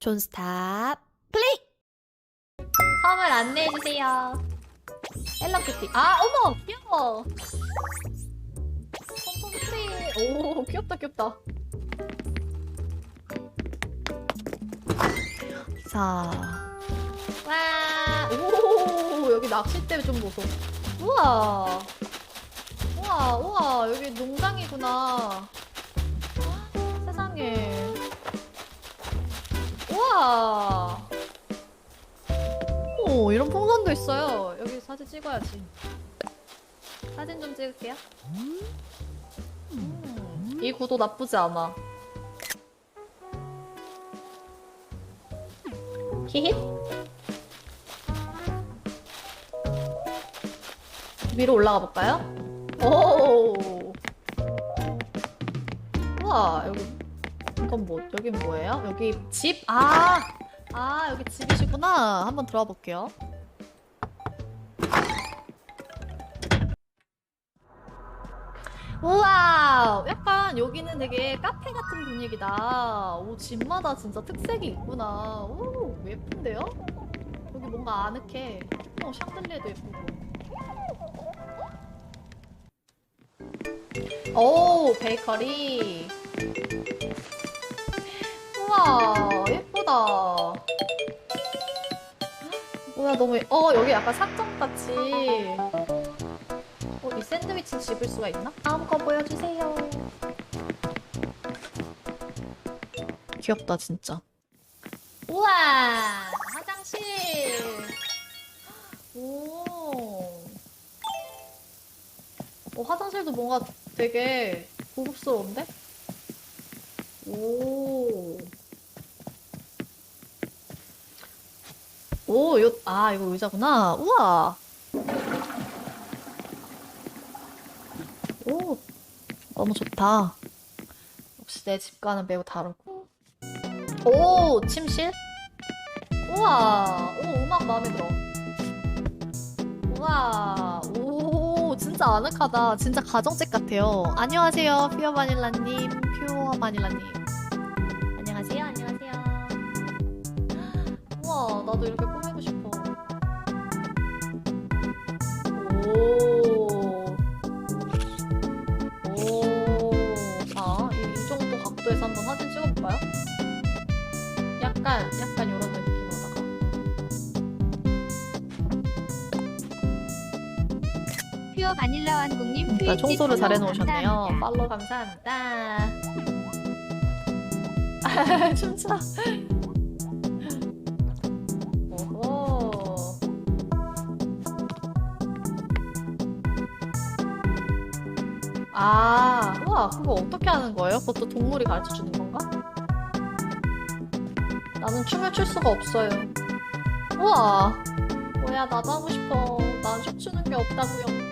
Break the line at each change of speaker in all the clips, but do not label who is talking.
존스탑 플레이!
섬을 안내해주세요. 헬로키티. 아, 어머! 귀여워! pompom프리 오, 귀엽다, 귀엽다.
자,
와! 오, 여기 낚싯대 좀 보소. 우와! 우와, 우와, 여기 농장이구나. 세상에. 오, 이런 풍선도 있어요. 여기 사진 찍어야지. 사진 좀 찍을게요. 음, 이 구도 나쁘지 않아. 히힛? 위로 올라가 볼까요? 오! 우와, 여기, 이건 뭐, 여긴 뭐예요? 여기 집? 아! 아, 여기 집이시구나. 한번 들어가 볼게요. 우와! 약간 여기는 되게 카페 같은 분위기다. 오, 집마다 진짜 특색이 있구나. 오, 예쁜데요? 여기 뭔가 아늑해. 어, 샹들리에도 예쁘고. 오, 베이커리. 우와, 예쁘다. 뭐야, 너무, 예- 어, 여기 약간 상점같이. 어, 이 샌드위치 집을 수가 있나? 다음 거 보여주세요. 귀엽다, 진짜. 우와! 화장실! 오. 어, 화장실도 뭔가 되게 고급스러운데? 오. 오, 요, 아, 이거 의자구나. 우와. 오, 너무 좋다. 역시 내 집과는 매우 다르고. 오, 침실? 우와, 오, 음악 마음에 들어. 우와, 오, 진짜 아늑하다. 진짜 가정집 같아요. 안녕하세요, 퓨어 바닐라님, 퓨어 바닐라님. 안녕하세요, 안녕하세요. 우와, 나도 이렇게 약간, 이런 느낌으로다가.
퓨어 바닐라 왕국님 트위치
청소를 잘
팔로우
해놓으셨네요.
감사합니다.
팔로우 감사합니다. 아, 춤춰. 오호. 아, 우와, 그거 어떻게 하는 거예요? 그것도 동물이 가르쳐 주는 건가? 나는 춤을 출 수가 없어요. 우와, 뭐야, 나도 하고 싶어. 난 춤 추는 게 없다고요.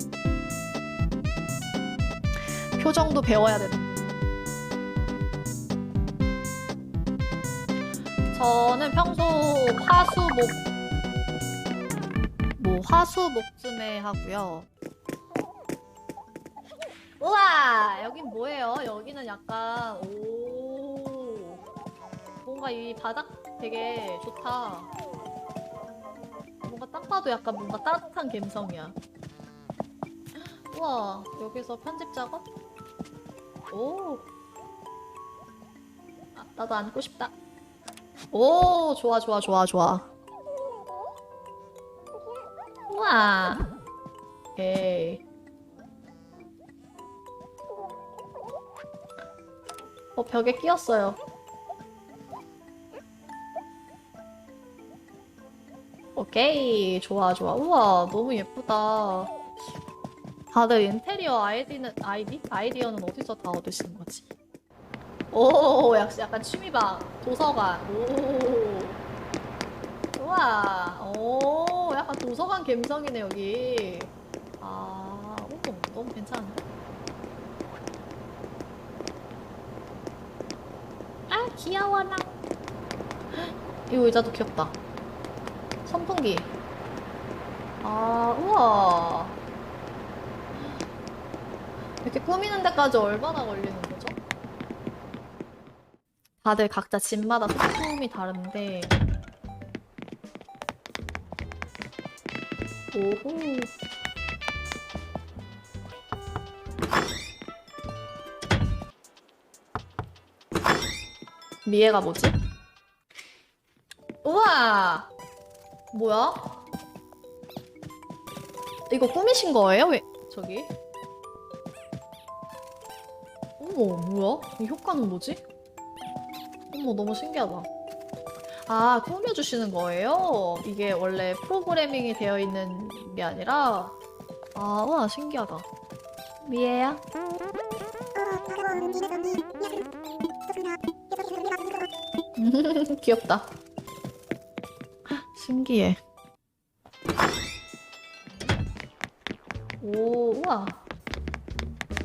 표정도 배워야 되는. 저는 평소 화수목 뭐 화수목쯤에 하고요. 우와 여긴 뭐예요? 여기는 약간 오 뭔가 이 바닥 되게 좋다. 뭔가 딱 봐도 약간 뭔가 따뜻한 감성이야. 우와 여기서 편집 작업? 오. 아, 나도 앉고 싶다. 오, 좋아, 좋아, 좋아, 좋아. 우와. 오케이. 어, 벽에 끼었어요. 오케이. 좋아, 좋아. 우와, 너무 예쁘다. 다들 인테리어 아이디는, 아이디? 아이디어는 어디서 다 얻으시는 거지? 오, 역시 약간 취미방, 도서관, 오. 우와, 오, 약간 도서관 감성이네, 여기. 아, 오, 너무 괜찮은데? 아, 귀여워라. 이 의자도 귀엽다. 선풍기. 아, 우와. 이렇게 꾸미는 데까지 얼마나 걸리는 거죠? 다들 각자 집마다 소품이 다른데. 오호. 미애가 뭐지? 우와! 뭐야? 이거 꾸미신 거예요? 왜 저기? 어머 뭐야? 이 효과는 뭐지? 어머 너무 신기하다. 아 꾸며주시는 거예요? 이게 원래 프로그래밍이 되어 있는 게 아니라 아와 신기하다. 미애야? 귀엽다. 신기해. 오, 우와.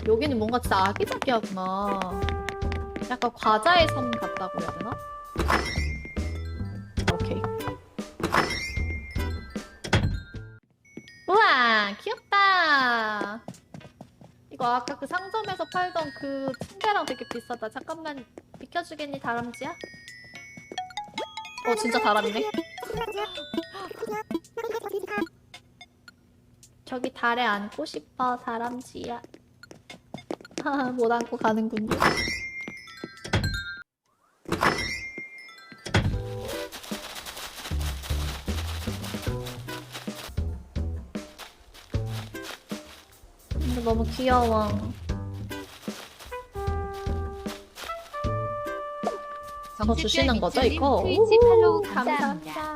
여기는 뭔가 진짜 아기자기하구나. 약간 과자의 섬 같다고 해야 되나? 오케이. 우와, 귀엽다. 이거 아까 그 상점에서 팔던 그 침대랑 되게 비싸다. 잠깐만 비켜주겠니, 다람쥐야? 어, 진짜 다람이네. 저기 달에 앉고 싶어, 다람쥐야. 하하, 못 안고 가는군요. 근데 너무 귀여워. 더 주시는 거죠, 이거?
트위치 팔로우. 감사합니다.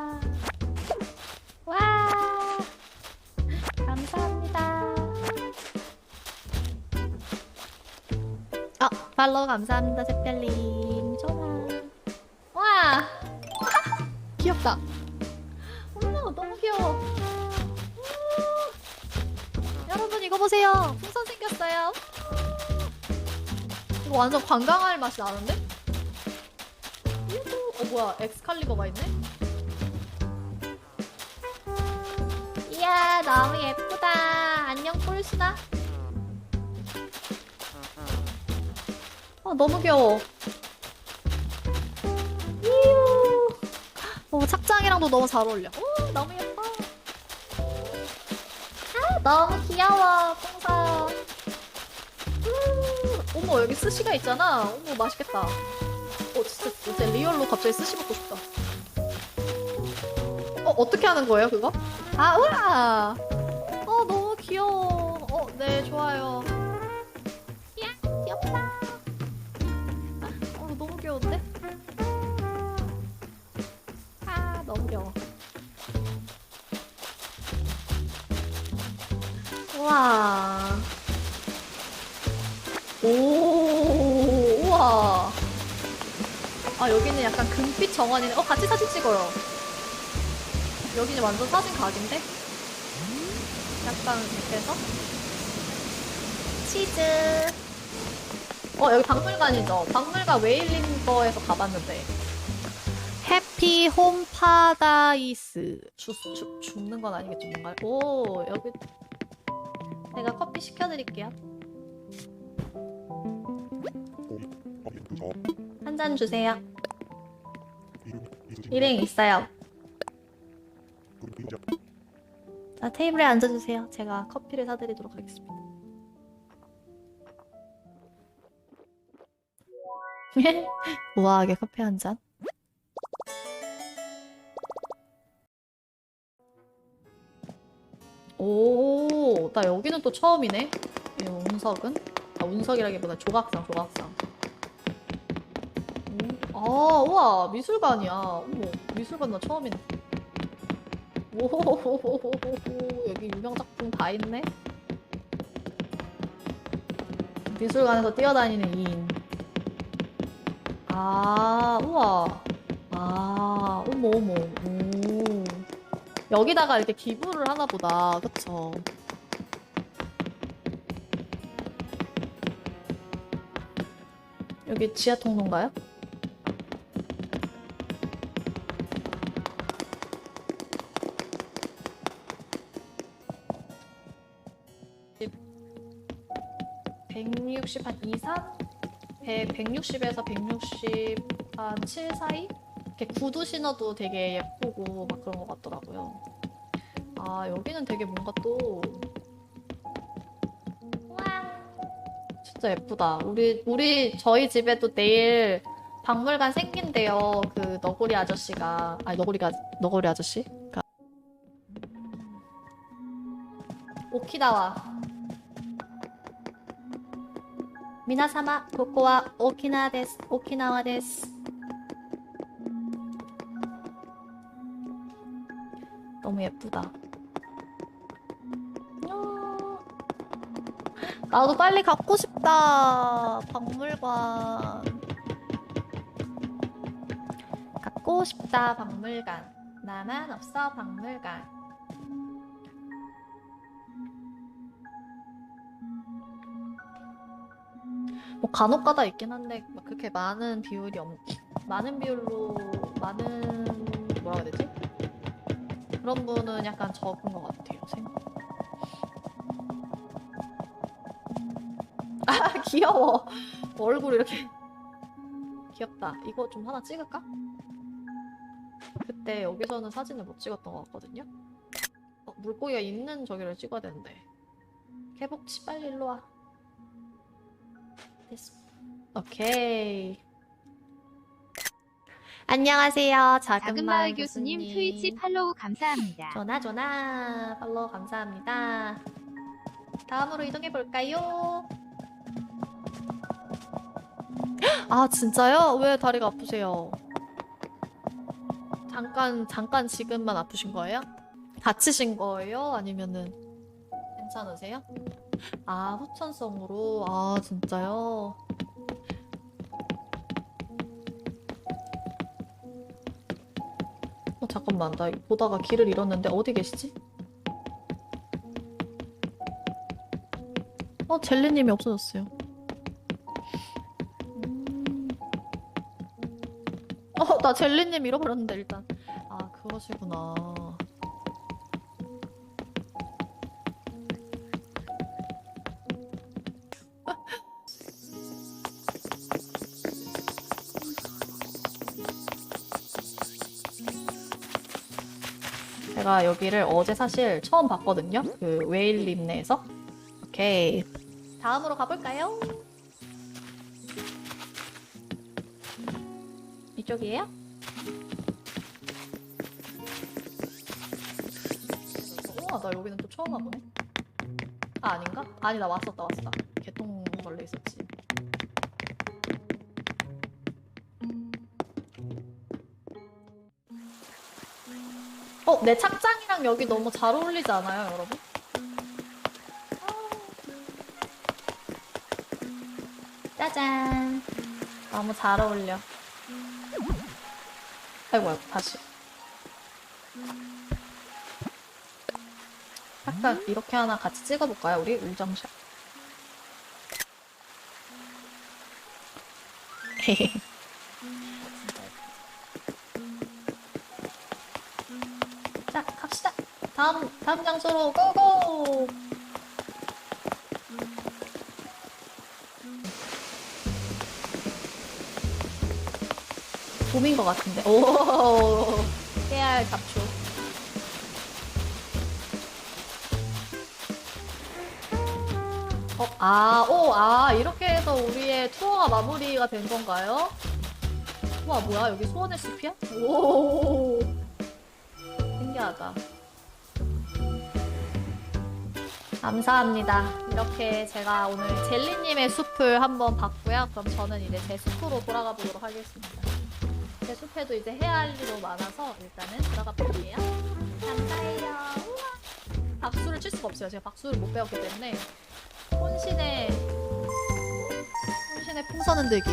팔로우 감사합니다, 샛별님. 좋아. 와, 귀엽다. 어머, 너무 귀여워. 우. 여러분 이거 보세요. 풍선 생겼어요. 이거 완전 관광할 맛이 나는데? 어 뭐야 엑스칼리버가 있네? 이야 너무 예쁘다 안녕 폴스다 아 너무 귀여워 이유 어, 착장이랑도 너무 잘 어울려 오 너무 예뻐 아 너무 귀여워 풍선 음, 어머 여기 스시가 있잖아 어머 맛있겠다 어 진짜 진짜 리얼로 갑자기 스시 먹고 싶다. 어 어떻게 하는 거예요 그거? 아 우와. 어 너무 귀여워. 어 네 좋아요. 야 귀엽다. 우와. 오 우와. 아 여기는 약간 금빛 정원이네. 어 같이 사진 찍어요. 여기는 완전 사진 각인데? 약간 해서 치즈. 어 여기 박물관이죠. 박물관 웨일링 거에서 가봤는데. 해피 홈 파다이스. 죽, 죽, 죽는 건 아니겠죠 뭔가. 오 여기 제가 커피 시켜드릴게요. 한 잔 주세요. 일행 있어요. 자, 테이블에 앉아주세요. 제가 커피를 사드리도록 하겠습니다. 우아하게 커피 한 잔. 오, 나 여기는 또 처음이네. 이 운석은? 아, 운석이라기보다 조각상, 조각상. 음, 아, 우와, 미술관이야. 어머, 미술관 나 처음이네. 오호호호호호호 여기 유명 작품 다 있네. 미술관에서 뛰어다니는 2인. 아, 우와. 아, 어머, 어머. 오. 여기다가 이렇게 기부를 하나 보다. 그쵸. 여기 지하 통로인가요? 백육십 한 2, 3? 100, 160에서 160한7 사이? 이렇게 구두 신어도 되게 예쁘고 막 그런 것 같더라고요. 아, 여기는 되게 뭔가 또. 진짜 예쁘다. 우리, 우리, 저희 집에도 내일 박물관 생긴대요. 그 너구리 아저씨가. 아니, 너구리가, 너구리 아저씨? 가. 오키나와. 미나사마, 고코와 오키나 데스, 오키나와 데스. 너무 예쁘다. 나도 빨리 갖고 싶다. 박물관. 갖고 싶다, 박물관. 나만 없어, 박물관. 뭐 간혹가다 있긴 한데 막 그렇게 많은 비율이 없 많은 비율로 많은 뭐라고 해야 되지? 그런 분은 약간 적은 것 같아 귀여워. 얼굴 이렇게 귀엽다. 이거 좀 하나 찍을까? 그때 여기서는 사진을 못 찍었던 것 같거든요. 어, 물고기가 있는 저기를 찍어야 되는데. 개복치 빨리 일로 와. 됐어. 오케이. 안녕하세요. 작은,
작은
마을
마을 교수님 트위치 팔로우 감사합니다.
전화 전화 팔로우 감사합니다. 다음으로 이동해 볼까요? 아 진짜요? 왜 다리가 아프세요? 잠깐 잠깐 지금만 아프신 거예요? 다치신 거예요? 아니면은 괜찮으세요? 아 후천성으로 아 진짜요? 어 잠깐만 나 보다가 길을 잃었는데 어디 계시지? 어 젤리님이 없어졌어요. 나 젤리님 잃어버렸는데 일단 아 그러시구나. 제가 여기를 어제 사실 처음 봤거든요. 그 웨일림 내에서. 오케이. 다음으로 가볼까요? 이쪽이에요? 우와, 나 여기는 또 처음 와보네. 아, 아닌가? 아니, 나 왔었다, 왔었다. 개똥벌레 있었지. 어, 내 착장이랑 여기 너무 잘 어울리지 않아요, 여러분? 짜잔. 너무 잘 어울려. 아이고, 다시. 약간 이렇게 하나 같이 찍어볼까요, 우리? 울정샷. 자, 갑시다. 다음, 다음 장소로 고고! 봄인 것 같은데. 오, 깨알 잡초. 어, 아, 오, 아, 이렇게 해서 우리의 투어가 마무리가 된 건가요? 우와, 뭐야, 여기 소원의 숲이야? 오, 신기하다. 감사합니다. 이렇게 제가 오늘 젤리님의 숲을 한번 봤고요. 그럼 저는 이제 제 숲으로 돌아가 보도록 하겠습니다. 제 숲에도 이제 해야 할 일이 많아서 일단은 들어가 볼게요. 감사해요. 박수를 칠 수가 없어요. 제가 박수를 못 배웠기 때문에 혼신의 혼신의 풍선 흔들기.